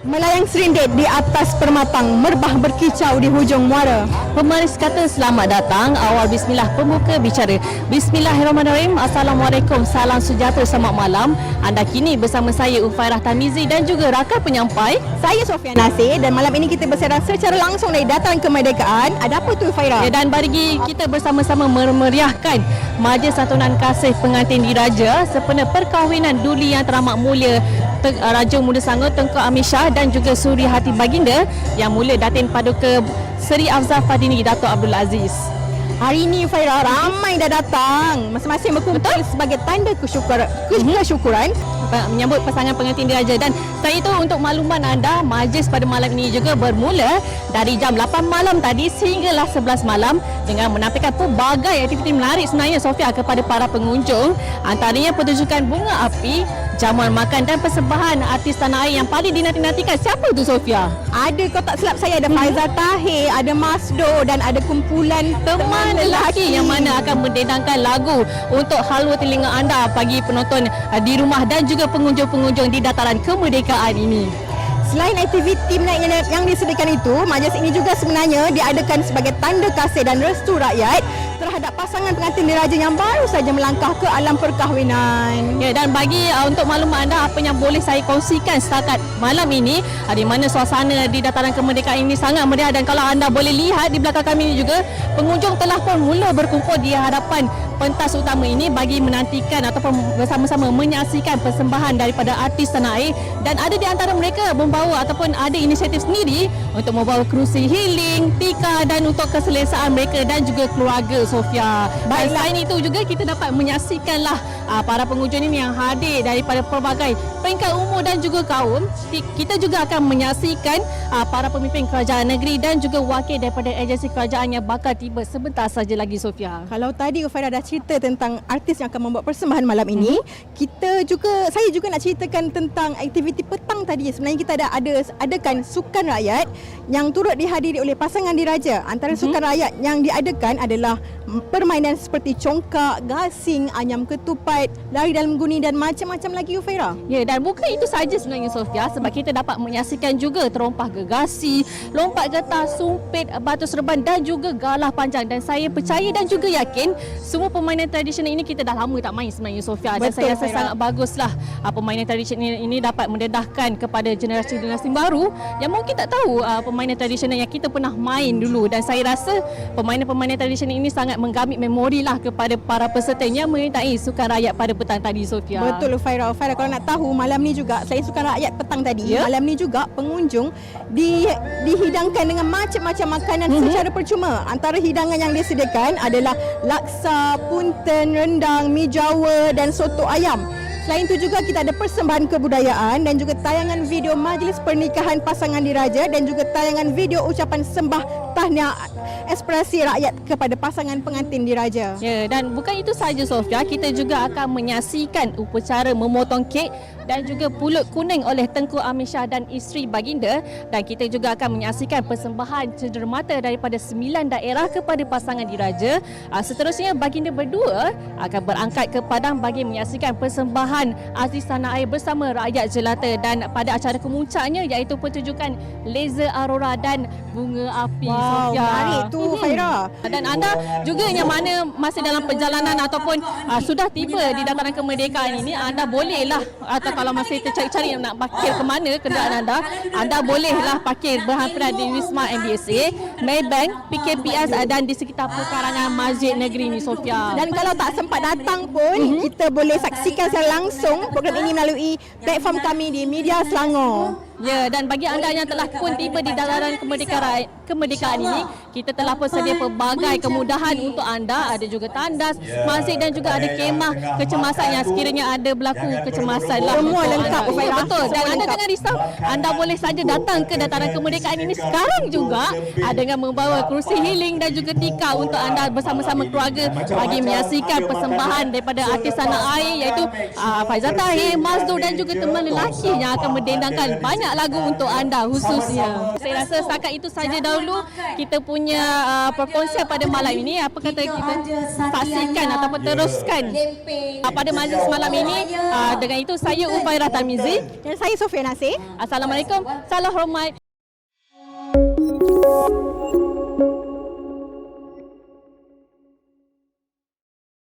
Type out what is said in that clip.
Melayang serindit di atas permatang, merbah berkicau di hujung muara. Pemaris kata selamat datang. Awal bismillah pembuka bicara. Bismillahirrahmanirrahim. Assalamualaikum. Salam sejahtera selamat malam. Anda kini bersama saya Ufairah Tamizi dan juga rakan penyampai. Saya Sofia Nasir dan malam ini kita bersiaran secara langsung dari Dataran Kemerdekaan. Ada apa tu Faira? Ya, dan bagi kita bersama-sama memeriahkan Majlis Santunan Kasih Pengantin Diraja sempena perkahwinan Duli yang teramat mulia Raja Muda Sangor Tengku Amir Shah dan juga Suri Hati Baginda yang mulia Datin Paduka Seri Afzal Fadini Dato' Abdul Aziz. Hari ini Faira ramai dah datang. Masing-masing berkumpul sebagai tanda kesyukur, kesyukuran. Pa- menyambut pasangan pengantin diraja dan saya itu untuk makluman anda majlis pada malam ini juga bermula dari jam 8 malam tadi sehinggalah 11 malam dengan menampilkan pelbagai aktiviti menarik sebenarnya Sofia kepada para pengunjung antaranya pertunjukan bunga api jamuan makan dan persembahan artis tanah air yang paling dinanti-nantikan siapa tu Sofia? Ada kau tak silap saya ada Faizal Tahir, ada Masdo dan ada kumpulan teman lelaki yang mana akan mendendangkan lagu untuk halwa telinga anda bagi penonton uh, di rumah dan juga pengunjung-pengunjung di dataran kemerdekaan ini. Selain aktiviti menaik yang disediakan itu, majlis ini juga sebenarnya diadakan sebagai tanda kasih dan restu rakyat terhadap pasangan pengantin diraja yang baru saja melangkah ke alam perkahwinan. Ya dan bagi uh, untuk maklumat anda apa yang boleh saya kongsikan setakat malam ini uh, di mana suasana di dataran kemerdekaan ini sangat meriah dan kalau anda boleh lihat di belakang kami ini juga pengunjung telah pun mula berkumpul di hadapan pentas utama ini bagi menantikan ataupun bersama-sama menyaksikan persembahan daripada artis tanah air dan ada di antara mereka membawa ataupun ada inisiatif sendiri untuk membawa kerusi healing, tika dan untuk keselesaan mereka dan juga keluarga Sofia. Dan selain itu juga kita dapat menyaksikanlah uh, para pengunjung ini yang hadir daripada pelbagai peringkat umur dan juga kaum. Kita juga akan menyaksikan uh, para pemimpin kerajaan negeri dan juga wakil daripada agensi kerajaan yang bakal tiba sebentar saja lagi Sofia. Kalau tadi Ufaira dah cerita tentang artis yang akan membuat persembahan malam ini, kita juga saya juga nak ceritakan tentang aktiviti petang tadi. Sebenarnya kita ada ada adakan sukan rakyat yang turut dihadiri oleh pasangan diraja. Antara sukan rakyat yang diadakan adalah permainan seperti congkak, gasing, anyam ketupat, lari dalam guni dan macam-macam lagi Ufaira. Ya dan bukan itu saja sebenarnya Sofia sebab kita dapat menyaksikan juga terompah gegasi, lompat getah, sumpit, batu serban dan juga galah panjang. Dan saya percaya dan juga yakin semua permainan tradisional ini kita dah lama tak main sebenarnya Sofia. Dan Betul, saya rasa sangat baguslah uh, permainan tradisional ini dapat mendedahkan kepada generasi-generasi baru yang mungkin tak tahu uh, permainan tradisional yang kita pernah main dulu. Dan saya rasa permainan-permainan tradisional ini sangat menggamit memori lah kepada para peserta yang menyertai sukan rakyat pada petang tadi Sofia. Betul Faira. Faira kalau nak tahu malam ni juga selain sukan rakyat petang tadi, Ya. malam ni juga pengunjung di dihidangkan dengan macam-macam makanan Mhm. secara percuma. Antara hidangan yang disediakan adalah laksa, punten, rendang, mi jawa dan soto ayam. Selain itu juga kita ada persembahan kebudayaan dan juga tayangan video majlis pernikahan pasangan diraja dan juga tayangan video ucapan sembah tahniah aspirasi rakyat kepada pasangan pengantin diraja. Ya, dan bukan itu saja Sofia, kita juga akan menyaksikan upacara memotong kek dan juga pulut kuning oleh Tengku Amir Shah dan isteri baginda dan kita juga akan menyaksikan persembahan cenderamata daripada sembilan daerah kepada pasangan diraja. Ah, Seterusnya baginda berdua akan berangkat ke Padang bagi menyaksikan persembahan artis tanah air bersama rakyat jelata dan pada acara kemuncaknya iaitu pertunjukan laser aurora dan bunga api Wow, Sofia. menarik tu Mhm. Faira. Dan anda juga yang mana masih dalam perjalanan ataupun uh, sudah tiba di dataran kemerdekaan ini, anda bolehlah atau kalau masih tercari-cari nak parkir ke mana kenderaan anda, anda bolehlah parkir berhampiran di Wisma MBSA, Maybank, PKPS dan di sekitar pekarangan Masjid Negeri ni Sofia. Dan kalau tak sempat datang pun, mm-hmm. kita boleh saksikan secara langsung program ini melalui platform kami di Media Selangor. Ya, dan bagi anda yang telah pun tiba di dataran kemerdekaan kemerdekaan ini, kita telah pun sedia pelbagai kemudahan untuk anda. Ada juga tandas, masjid dan juga ada kemah kecemasan yang sekiranya ada berlaku kecemasan lah. Semua lengkap, anda. Ya, betul. Dan anda jangan risau, anda boleh saja datang ke dataran kemerdekaan ini sekarang juga. ah, dengan membawa kerusi healing dan juga tika untuk anda bersama-sama keluarga bagi menyaksikan persembahan daripada artis tanah air iaitu uh, Faizal Tahir, Mazdur dan juga teman lelaki yang akan mendendangkan banyak lagu untuk anda khususnya. Saya rasa setakat itu saja dahulu. kita punya punya uh, perkongsian pada malam ini apa kata kita saksikan ataupun teruskan uh, pada majlis malam ini. Uh, dengan itu saya Ufaira Tamizi dan saya Sofia Nasir. Assalamualaikum. Salam hormat. Thank you